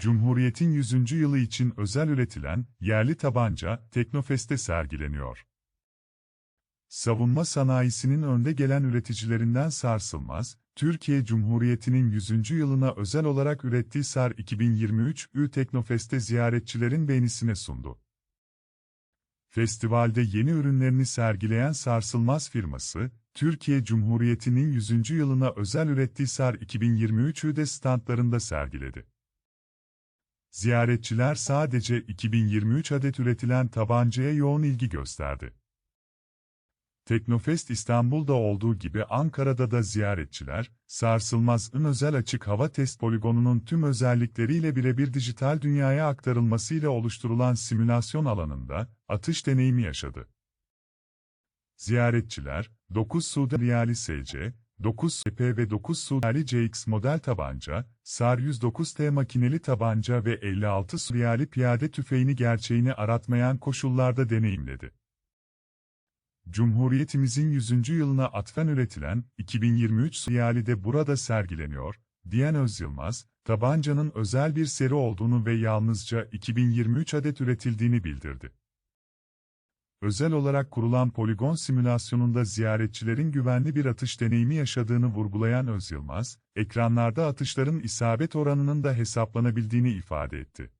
Cumhuriyet'in 100. yılı için özel üretilen yerli tabanca Teknofest'te sergileniyor. Savunma sanayisinin önde gelen üreticilerinden Sarsılmaz, Türkiye Cumhuriyeti'nin 100. yılına özel olarak ürettiği SAR 2023 Ü Teknofest'te ziyaretçilerin beğenisine sundu. Festivalde yeni ürünlerini sergileyen Sarsılmaz firması, Türkiye Cumhuriyeti'nin 100. yılına özel ürettiği SAR 2023'ü de standlarında sergiledi. Ziyaretçiler sadece 2023 adet üretilen tabancaya yoğun ilgi gösterdi. Teknofest İstanbul'da olduğu gibi Ankara'da da ziyaretçiler, Sarsılmaz'ın özel açık hava test poligonunun tüm özellikleriyle birebir dijital dünyaya aktarılmasıyla oluşturulan simülasyon alanında atış deneyimi yaşadı. Ziyaretçiler, 9 Suudi Riyali SC, 9 SP ve 9 Suudi CX model tabanca, SAR 109T makineli tabanca ve 56 Suriyali piyade tüfeğini gerçeğini aratmayan koşullarda deneyimledi. Cumhuriyetimizin 100. yılına atfen üretilen 2023 Suriyali de burada sergileniyor, diyen Öz Yılmaz, tabancanın özel bir seri olduğunu ve yalnızca 2023 adet üretildiğini bildirdi. Özel olarak kurulan poligon simülasyonunda ziyaretçilerin güvenli bir atış deneyimi yaşadığını vurgulayan Öz Yılmaz, ekranlarda atışların isabet oranının da hesaplanabildiğini ifade etti.